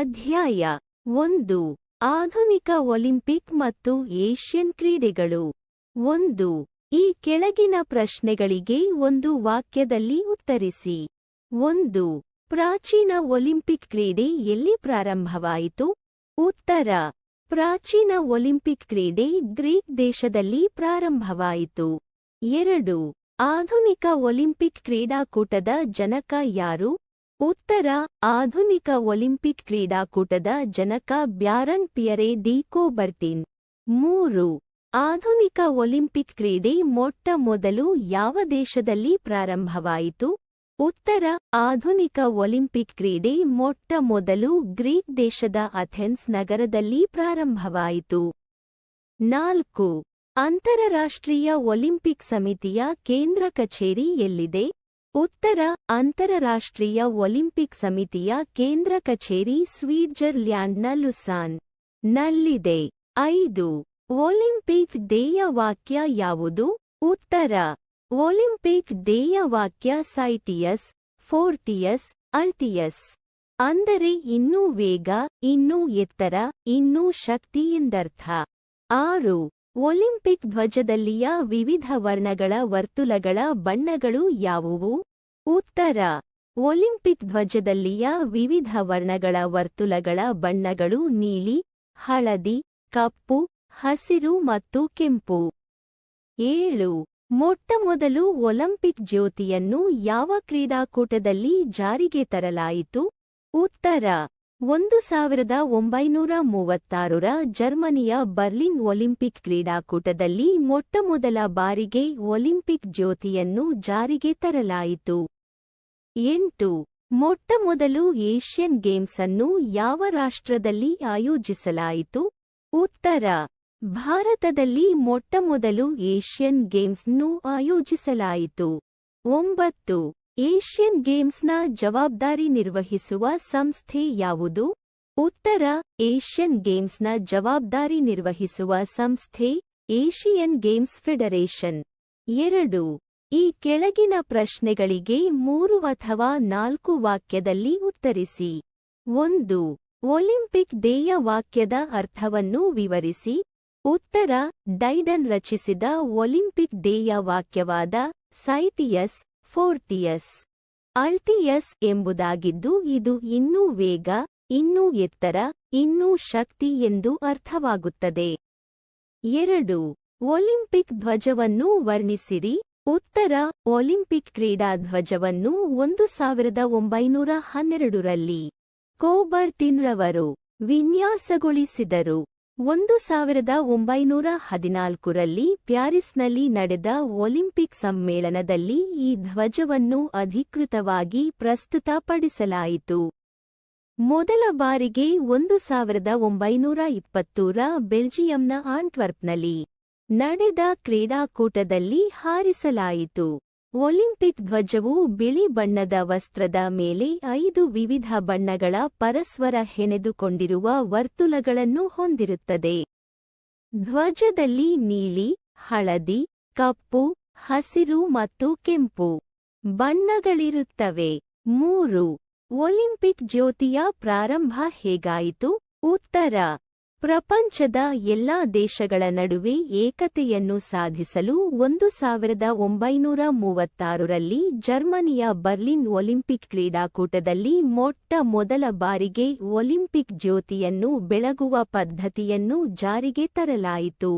ಅಧ್ಯಾಯ ಒಂದು. ಆಧುನಿಕ ಒಲಿಂಪಿಕ್ ಮತ್ತು ಏಷ್ಯನ್ ಕ್ರೀಡೆಗಳು. ಒಂದು. ಈ ಕೆಳಗಿನ ಪ್ರಶ್ನೆಗಳಿಗೆ ಒಂದು ವಾಕ್ಯದಲ್ಲಿ ಉತ್ತರಿಸಿ. ಒಂದು. ಪ್ರಾಚೀನ ಒಲಿಂಪಿಕ್ ಕ್ರೀಡೆ ಎಲ್ಲಿ ಪ್ರಾರಂಭವಾಯಿತು? ಉತ್ತರ. ಪ್ರಾಚೀನ ಒಲಿಂಪಿಕ್ ಕ್ರೀಡೆ ಗ್ರೀಕ್ ದೇಶದಲ್ಲಿ ಪ್ರಾರಂಭವಾಯಿತು. ಎರಡು. ಆಧುನಿಕ ಒಲಿಂಪಿಕ್ ಕ್ರೀಡಾಕೂಟದ ಜನಕ ಯಾರು? ಉತ್ತರ, ಆಧುನಿಕ ಒಲಿಂಪಿಕ್ ಕ್ರೀಡಾಕೂಟದ ಜನಕ ಬ್ಯಾರನ್ ಪಿಯರೆ ಡಿ ಕೋಬರ್ಟಿನ್. ಮೂರು, ಆಧುನಿಕ ಒಲಿಂಪಿಕ್ ಕ್ರೀಡೆ ಮೊಟ್ಟ ಮೊದಲು ಯಾವ ದೇಶದಲ್ಲಿ ಪ್ರಾರಂಭವಾಯಿತು? ಉತ್ತರ, ಆಧುನಿಕ ಒಲಿಂಪಿಕ್ ಕ್ರೀಡೆ ಮೊಟ್ಟ ಮೊದಲು ಗ್ರೀಕ್ ದೇಶದ ಅಥೆನ್ಸ್ ನಗರದಲ್ಲಿ ಪ್ರಾರಂಭವಾಯಿತು. ನಾಲ್ಕು, ಅಂತಾರಾಷ್ಟ್ರೀಯ ಒಲಿಂಪಿಕ್ ಸಮಿತಿಯ ಕೇಂದ್ರ ಕಚೇರಿ ಎಲ್ಲಿದೆ? ಉತ್ತರ ಅಂತಾರಾಷ್ಟ್ರೀಯ ಒಲಿಂಪಿಕ್ ಸಮಿತಿಯ ಕೇಂದ್ರ ಕಚೇರಿ ಸ್ವಿಟ್ಜರ್ಲ್ಯಾಂಡ್ನ ಲುಸಾನ್ ನಲ್ಲಿದೆ ಐದು, ಒಲಿಂಪಿಕ್ ದೇಯವಾಕ್ಯ ವಾಕ್ಯ ಯಾವುದು? ಉತ್ತರ, ಒಲಿಂಪಿಕ್ ದೇಯವಾಕ್ಯ ವಾಕ್ಯ ಸೈಟಿಯಸ್, ಫೋರ್ಟಿಯಸ್, ಅಲ್ಟಿಯಸ್. ಅಂದರೆ ಇನ್ನೂ ವೇಗ, ಇನ್ನೂ ಎತ್ತರ, ಇನ್ನೂ ಶಕ್ತಿ ಎಂದರ್ಥ. ಆರು ಒಲಿಂಪಿಕ್ ಧ್ವಜದಲ್ಲಿಯ ವಿವಿಧ ವರ್ಣಗಳ ವರ್ತುಲಗಳ ಬಣ್ಣಗಳು ಯಾವುವು? ಉತ್ತರ. ಒಲಿಂಪಿಕ್ ಧ್ವಜದಲ್ಲಿಯ ವಿವಿಧ ವರ್ಣಗಳ ವರ್ತುಲಗಳ ಬಣ್ಣಗಳು ನೀಲಿ, ಹಳದಿ, ಕಪ್ಪು, ಹಸಿರು ಮತ್ತು ಕೆಂಪು. ಏಳು. ಮೊಟ್ಟಮೊದಲು ಒಲಿಂಪಿಕ್ ಜ್ಯೋತಿಯನ್ನು ಯಾವ ಕ್ರೀಡಾಕೂಟದಲ್ಲಿ ಜಾರಿಗೆ ತರಲಾಯಿತು? ಉತ್ತರ. ಒಂದು ಸಾವಿರದ ಒಂಬೈನೂರ ಮೂವತ್ತಾರರ ಜರ್ಮನಿಯ ಬರ್ಲಿನ್ ಒಲಿಂಪಿಕ್ ಕ್ರೀಡಾಕೂಟದಲ್ಲಿ ಮೊಟ್ಟಮೊದಲ ಬಾರಿಗೆ ಒಲಿಂಪಿಕ್ ಜ್ಯೋತಿಯನ್ನು ಜಾರಿಗೆ ತರಲಾಯಿತು. ಎಂಟು. ಮೊಟ್ಟಮೊದಲು ಏಷ್ಯನ್ ಗೇಮ್ಸ್ ಅನ್ನು ಯಾವ ರಾಷ್ಟ್ರದಲ್ಲಿ ಆಯೋಜಿಸಲಾಯಿತು? ಉತ್ತರ. ಭಾರತದಲ್ಲಿ ಮೊಟ್ಟಮೊದಲು ಏಷ್ಯನ್ ಗೇಮ್ಸ್ನ್ನು ಆಯೋಜಿಸಲಾಯಿತು. ಒಂಬತ್ತು. ಏಷ್ಯನ್ ಗೇಮ್ಸ್ನ ಜವಾಬ್ದಾರಿ ನಿರ್ವಹಿಸುವ ಸಂಸ್ಥೆ ಯಾವುದು? ಉತ್ತರ, ಏಷ್ಯನ್ ಗೇಮ್ಸ್ನ ಜವಾಬ್ದಾರಿ ನಿರ್ವಹಿಸುವ ಸಂಸ್ಥೆ, ಏಷಿಯನ್ ಗೇಮ್ಸ್ ಫೆಡರೇಷನ್. ಎರಡು, ಈ ಕೆಳಗಿನ ಪ್ರಶ್ನೆಗಳಿಗೆ ಮೂರು ಅಥವಾ ನಾಲ್ಕು ವಾಕ್ಯದಲ್ಲಿ ಉತ್ತರಿಸಿ. ಒಂದು, ಒಲಿಂಪಿಕ್ ದೇಯ ವಾಕ್ಯದ ಅರ್ಥವನ್ನು ವಿವರಿಸಿ. ಉತ್ತರ, ಡೈಡನ್ ರಚಿಸಿದ ಒಲಿಂಪಿಕ್ ದೇಯ ವಾಕ್ಯವಾದ ಸೈಟಿಯಸ್ ಫೋರ್ಟಿಯಸ್. ಅಲ್ಟಿಯಸ್ ಎಂಬುದಾಗಿದ್ದು ಇದು ಇನ್ನೂ ವೇಗ, ಇನ್ನೂ ಎತ್ತರ, ಇನ್ನೂ ಶಕ್ತಿ ಎಂದು ಅರ್ಥವಾಗುತ್ತದೆ. ಎರಡು. ಒಲಿಂಪಿಕ್ ಧ್ವಜವನ್ನು ವರ್ಣಿಸಿರಿ. ಉತ್ತರ. ಒಲಿಂಪಿಕ್ ಕ್ರೀಡಾ ಧ್ವಜವನ್ನು ಒಂದು ಸಾವಿರದ ಒಂಬೈನೂರ ಹನ್ನೆರಡರಲ್ಲಿ ಕೋಬರ್ತಿನ್ರವರು ವಿನ್ಯಾಸಗೊಳಿಸಿದರು. ಒಂದು ಸಾವಿರದ ಒಂಬೈನೂರ ಹದಿನಾಲ್ಕರಲ್ಲಿ ಪ್ಯಾರಿಸ್ನಲ್ಲಿ ನಡೆದ ಒಲಿಂಪಿಕ್ ಸಮ್ಮೇಳನದಲ್ಲಿ ಈ ಧ್ವಜವನ್ನು ಅಧಿಕೃತವಾಗಿ ಪ್ರಸ್ತುತಪಡಿಸಲಾಯಿತು. ಮೊದಲ ಬಾರಿಗೆ ಒಂದು ಸಾವಿರದ ಒಂಬೈನೂರ ಇಪ್ಪತ್ತೂರ ಬೆಲ್ಜಿಯಂನ ಆಂಟ್ವರ್ಪ್ನಲ್ಲಿ ನಡೆದ ಕ್ರೀಡಾಕೂಟದಲ್ಲಿ ಹಾರಿಸಲಾಯಿತು. ಒಲಿಂಪಿಕ್ ಧ್ವಜವು ಬಿಳಿ ಬಣ್ಣದ ವಸ್ತ್ರದ ಮೇಲೆ ಐದು ವಿವಿಧ ಬಣ್ಣಗಳ ಪರಸ್ಪರ ಹೆಣೆದುಕೊಂಡಿರುವ ವರ್ತುಲಗಳನ್ನು ಹೊಂದಿರುತ್ತದೆ. ಧ್ವಜದಲ್ಲಿ ನೀಲಿ, ಹಳದಿ, ಕಪ್ಪು, ಹಸಿರು ಮತ್ತು ಕೆಂಪು ಬಣ್ಣಗಳಿರುತ್ತವೆ. ಮೂರು, ಒಲಿಂಪಿಕ್ ಜ್ಯೋತಿಯ ಪ್ರಾರಂಭ ಹೇಗಾಯಿತು? ಉತ್ತರ ಪ್ರಪಂಚದ ಎಲ್ಲಾ ದೇಶಗಳ ನಡುವೆ ಏಕತೆಯನ್ನು ಸಾಧಿಸಲು ಒಂದು ಸಾವಿರದ ಒಂಬೈನೂರ ಮೂವತ್ತಾರರಲ್ಲಿ ಜರ್ಮನಿಯ ಬರ್ಲಿನ್ ಒಲಿಂಪಿಕ್ ಕ್ರೀಡಾಕೂಟದಲ್ಲಿ ಮೊಟ್ಟ ಮೊದಲ ಬಾರಿಗೆ ಒಲಿಂಪಿಕ್ ಜ್ಯೋತಿಯನ್ನು ಬೆಳಗುವ ಪದ್ಧತಿಯನ್ನು ಜಾರಿಗೆ ತರಲಾಯಿತು.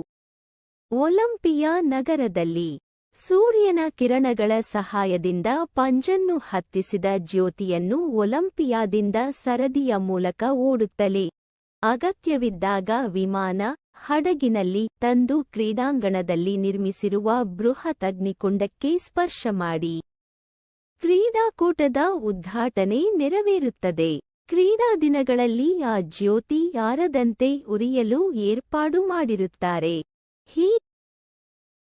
ಒಲಂಪಿಯಾ ನಗರದಲ್ಲಿ ಸೂರ್ಯನ ಕಿರಣಗಳ ಸಹಾಯದಿಂದ ಪಂಜನ್ನು ಹತ್ತಿಸಿದ ಜ್ಯೋತಿಯನ್ನು ಒಲಂಪಿಯಾದಿಂದ ಸರದಿಯ ಮೂಲಕ ಓಡುತ್ತಲೇ ಅಗತ್ಯವಿದ್ದಾಗ ವಿಮಾನ ಹಡಗಿನಲ್ಲಿ ತಂದು ಕ್ರೀಡಾಂಗಣದಲ್ಲಿ ನಿರ್ಮಿಸಿರುವ ಬೃಹತ್ ಅಗ್ನಿಕುಂಡಕ್ಕೆ ಸ್ಪರ್ಶ ಮಾಡಿ. ಕ್ರೀಡಾಕೂಟದ ಉದ್ಘಾಟನೆ ನೆರವೇರುತ್ತದೆ. ಕ್ರೀಡಾ ದಿನಗಳಲ್ಲಿ ಆ ಜ್ಯೋತಿ ಯಾರದಂತೆ ಉರಿಯಲು ಏರ್ಪಾಡು ಮಾಡಿರುತ್ತಾರೆ. ಹೀ.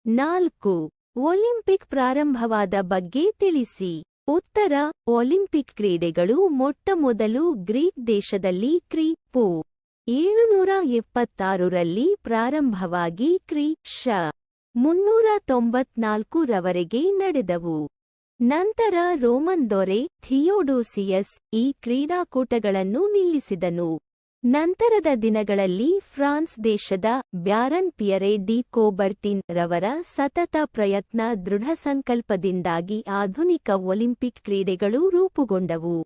ನಾಲ್ಕು. ಒಲಿಂಪಿಕ್ ಪ್ರಾರಂಭವಾದ ಬಗ್ಗೆ ತಿಳಿಸಿ. ಉತ್ತರ ಒಲಿಂಪಿಕ್ ಕ್ರೀಡೆಗಳು ಮೊಟ್ಟಮೊದಲು ಗ್ರೀಕ್ ದೇಶದಲ್ಲಿ ಕ್ರೀ. ಏಳುನೂರ ಎಪ್ಪತ್ತಾರರಲ್ಲಿ ಪ್ರಾರಂಭವಾಗಿ ಕ್ರಿ ಶ ಮುನ್ನೂರ ತೊಂಬತ್ನಾಲ್ಕು ರವರೆಗೆ ನಡೆದವು. ನಂತರ ರೋಮನ್ ದೊರೆ ಥಿಯೋಡೋಸಿಯಸ್ ಈ ಕ್ರೀಡಾಕೂಟಗಳನ್ನು ನಿಲ್ಲಿಸಿದನು. ನಂತರದ ದಿನಗಳಲ್ಲಿ ಫ್ರಾನ್ಸ್ ದೇಶದ ಬ್ಯಾರನ್ ಪಿಯರೆ ಡಿ ಕೋಬರ್ಟಿನ್ ರವರ ಸತತ ಪ್ರಯತ್ನ ದೃಢಸಂಕಲ್ಪದಿಂದಾಗಿ ಆಧುನಿಕ ಒಲಿಂಪಿಕ್ ಕ್ರೀಡೆಗಳು ರೂಪುಗೊಂಡವು.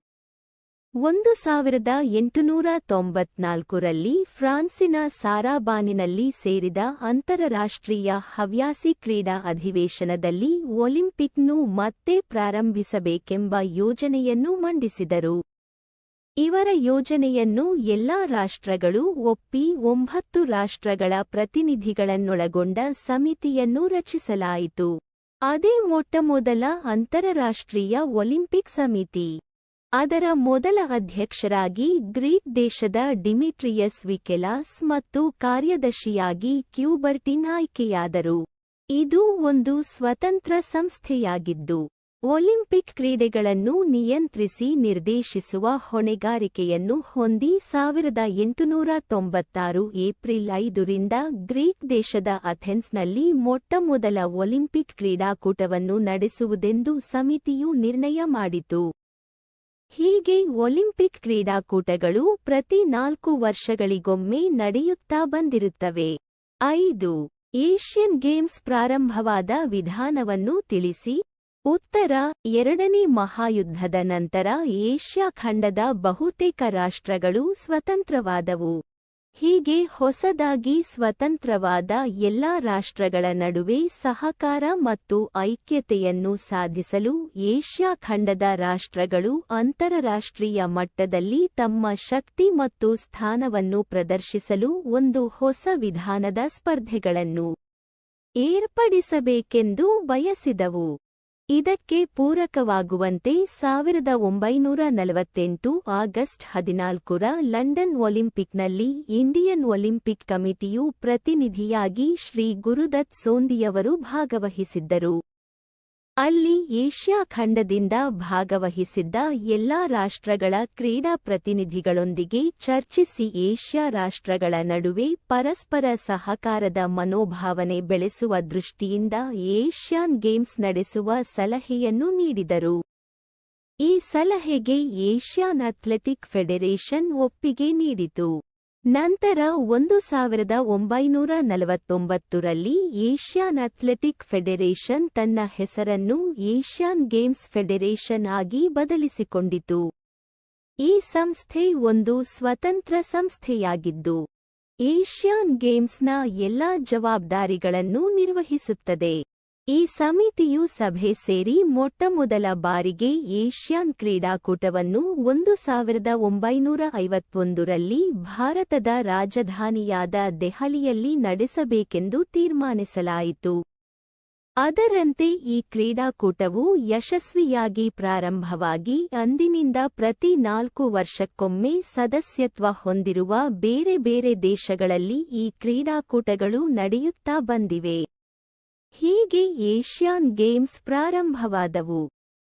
ಒಂದು ಸಾವಿರದ ಎಂಟುನೂರ ತೊಂಬತ್ನಾಲ್ಕರಲ್ಲಿ ಫ್ರಾನ್ಸಿನ ಸಾರಾಬಾನಿನಲ್ಲಿ ಸೇರಿದ ಅಂತರರಾಷ್ಟ್ರೀಯ ಹವ್ಯಾಸಿ ಕ್ರೀಡಾ ಅಧಿವೇಶನದಲ್ಲಿ ಒಲಿಂಪಿಕ್ನು ಮತ್ತೆ ಪ್ರಾರಂಭಿಸಬೇಕೆಂಬ ಯೋಜನೆಯನ್ನು ಮಂಡಿಸಿದರು. ಇವರ ಯೋಜನೆಯನ್ನು ಎಲ್ಲಾ ರಾಷ್ಟ್ರಗಳು ಒಪ್ಪಿ ಒಂಬತ್ತು ರಾಷ್ಟ್ರಗಳ ಪ್ರತಿನಿಧಿಗಳನ್ನೊಳಗೊಂಡ ಸಮಿತಿಯನ್ನು ರಚಿಸಲಾಯಿತು. ಅದೇ ಮೊಟ್ಟಮೊದಲ ಅಂತರರಾಷ್ಟ್ರೀಯ ಒಲಿಂಪಿಕ್ ಸಮಿತಿ. ಅದರ ಮೊದಲ ಅಧ್ಯಕ್ಷರಾಗಿ ಗ್ರೀಕ್ ದೇಶದ ಡಿಮಿಟ್ರಿಯಸ್ ವಿಕೆಲಾಸ್ ಮತ್ತು ಕಾರ್ಯದರ್ಶಿಯಾಗಿ ಕ್ಯೂಬರ್ಟಿನ್ ಆಯ್ಕೆಯಾದರು. ಇದು ಒಂದು ಸ್ವತಂತ್ರ ಸಂಸ್ಥೆಯಾಗಿದ್ದು, ಒಲಿಂಪಿಕ್ ಕ್ರೀಡೆಗಳನ್ನು ನಿಯಂತ್ರಿಸಿ ನಿರ್ದೇಶಿಸುವ ಹೊಣೆಗಾರಿಕೆಯನ್ನು ಹೊಂದಿ ಸಾವಿರದ ಎಂಟುನೂರ ತೊಂಬತ್ತಾರು ಏಪ್ರಿಲ್ ಐದರಿಂದ ಗ್ರೀಕ್ ದೇಶದ ಅಥೆನ್ಸ್ನಲ್ಲಿ ಮೊಟ್ಟಮೊದಲ ಒಲಿಂಪಿಕ್ ಕ್ರೀಡಾಕೂಟವನ್ನು ನಡೆಸುವುದೆಂದು ಸಮಿತಿಯು ನಿರ್ಣಯ ಮಾಡಿತು. ಹೀಗೆ ಒಲಿಂಪಿಕ್ ಕ್ರೀಡಾಕೂಟಗಳು ಪ್ರತಿ ನಾಲ್ಕು ವರ್ಷಗಳಿಗೊಮ್ಮೆ ನಡೆಯುತ್ತಾ ಬಂದಿರುತ್ತವೆ. ಐದು. ಏಷ್ಯನ್ ಗೇಮ್ಸ್ ಪ್ರಾರಂಭವಾದ ವಿಧಾನವನ್ನು ತಿಳಿಸಿ. ಉತ್ತರ ಎರಡನೇ ಮಹಾಯುದ್ಧದ ನಂತರ ಏಷ್ಯಾ ಖಂಡದ ಬಹುತೇಕ ರಾಷ್ಟ್ರಗಳು ಸ್ವತಂತ್ರವಾದವು. ಹೀಗೆ ಹೊಸದಾಗಿ ಸ್ವತಂತ್ರವಾದ ಎಲ್ಲಾ ರಾಷ್ಟ್ರಗಳ ನಡುವೆ ಸಹಕಾರ ಮತ್ತು ಐಕ್ಯತೆಯನ್ನು ಸಾಧಿಸಲು ಏಷ್ಯಾ ಖಂಡದ ರಾಷ್ಟ್ರಗಳು ಅಂತರರಾಷ್ಟ್ರೀಯ ಮಟ್ಟದಲ್ಲಿ ತಮ್ಮ ಶಕ್ತಿ ಮತ್ತು ಸ್ಥಾನವನ್ನು ಪ್ರದರ್ಶಿಸಲು ಒಂದು ಹೊಸ ವಿಧಾನದ ಸ್ಪರ್ಧೆಗಳನ್ನು ಏರ್ಪಡಿಸಬೇಕೆಂದು ಬಯಸಿದವು. ಇದಕ್ಕೆ ಪೂರಕವಾಗುವಂತೆ ಸಾವಿರದ ಒಂಬೈನೂರ ನಲವತ್ತೆಂಟು ಆಗಸ್ಟ್ ಹದಿನಾಲ್ಕರ ಲಂಡನ್ ಒಲಿಂಪಿಕ್ನಲ್ಲಿ ಇಂಡಿಯನ್ ಒಲಿಂಪಿಕ್ ಕಮಿಟಿಯು ಪ್ರತಿನಿಧಿಯಾಗಿ ಶ್ರೀ ಗುರುದತ್ ಸೋಂದಿಯವರು ಭಾಗವಹಿಸಿದ್ದರು. ಅಲ್ಲಿ ಏಷ್ಯಾ ಖಂಡದಿಂದ ಭಾಗವಹಿಸಿದ್ದ ಎಲ್ಲಾ ರಾಷ್ಟ್ರಗಳ ಕ್ರೀಡಾ ಪ್ರತಿನಿಧಿಗಳೊಂದಿಗೆ ಚರ್ಚಿಸಿ ಏಷ್ಯಾ ರಾಷ್ಟ್ರಗಳ ನಡುವೆ ಪರಸ್ಪರ ಸಹಕಾರದ ಮನೋಭಾವನೆ ಬೆಳೆಸುವ ದೃಷ್ಟಿಯಿಂದ ಏಷ್ಯಾನ್ ಗೇಮ್ಸ್ ನಡೆಸುವ ಸಲಹೆಯನ್ನು ನೀಡಿದರು. ಈ ಸಲಹೆಗೆ ಏಷ್ಯಾನ್ ಅಥ್ಲೆಟಿಕ್ ಫೆಡರೇಷನ್ ಒಪ್ಪಿಗೆ ನೀಡಿತು. ನಂತರ ಒಂದು ಸಾವಿರದ ಒಂಬೈನೂರ ನಲವತ್ತೊಂಬತ್ತರಲ್ಲಿ ಏಷ್ಯಾನ್ ಅಥ್ಲೆಟಿಕ್ ಫೆಡರೇಷನ್ ತನ್ನ ಹೆಸರನ್ನು ಏಷ್ಯಾನ್ ಗೇಮ್ಸ್ ಫೆಡರೇಷನ್ ಆಗಿ ಬದಲಿಸಿಕೊಂಡಿತು. ಈ ಸಂಸ್ಥೆ ಒಂದು ಸ್ವತಂತ್ರ ಸಂಸ್ಥೆಯಾಗಿದ್ದು, ಏಷ್ಯಾನ್ ಗೇಮ್ಸ್ನ ಎಲ್ಲಾ ಜವಾಬ್ದಾರಿಗಳನ್ನು ನಿರ್ವಹಿಸುತ್ತದೆ. ಈ ಸಮಿತಿಯು ಸಭೆ ಸೇರಿ ಮೊಟ್ಟಮೊದಲ ಬಾರಿಗೆ ಏಷ್ಯಾನ್ ಕ್ರೀಡಾಕೂಟವನ್ನು ಒಂದು ಸಾವಿರದ ಒಂಬೈನೂರ ಐವತ್ತೊಂದರಲ್ಲಿ ಭಾರತದ ರಾಜಧಾನಿಯಾದ ದೆಹಲಿಯಲ್ಲಿ ನಡೆಸಬೇಕೆಂದು ತೀರ್ಮಾನಿಸಲಾಯಿತು. ಅದರಂತೆ ಈ ಕ್ರೀಡಾಕೂಟವು ಯಶಸ್ವಿಯಾಗಿ ಪ್ರಾರಂಭವಾಗಿ ಅಂದಿನಿಂದ ಪ್ರತಿ ನಾಲ್ಕು ವರ್ಷಕ್ಕೊಮ್ಮೆ ಸದಸ್ಯತ್ವ ಹೊಂದಿರುವ ಬೇರೆ ಬೇರೆ ದೇಶಗಳಲ್ಲಿ ಈ ಕ್ರೀಡಾಕೂಟಗಳು ನಡೆಯುತ್ತಾ ಬಂದಿವೆ. ಹೀಗೆ ಏಷ್ಯಾನ್ ಗೇಮ್ಸ್ ಪ್ರಾರಂಭವಾದವು.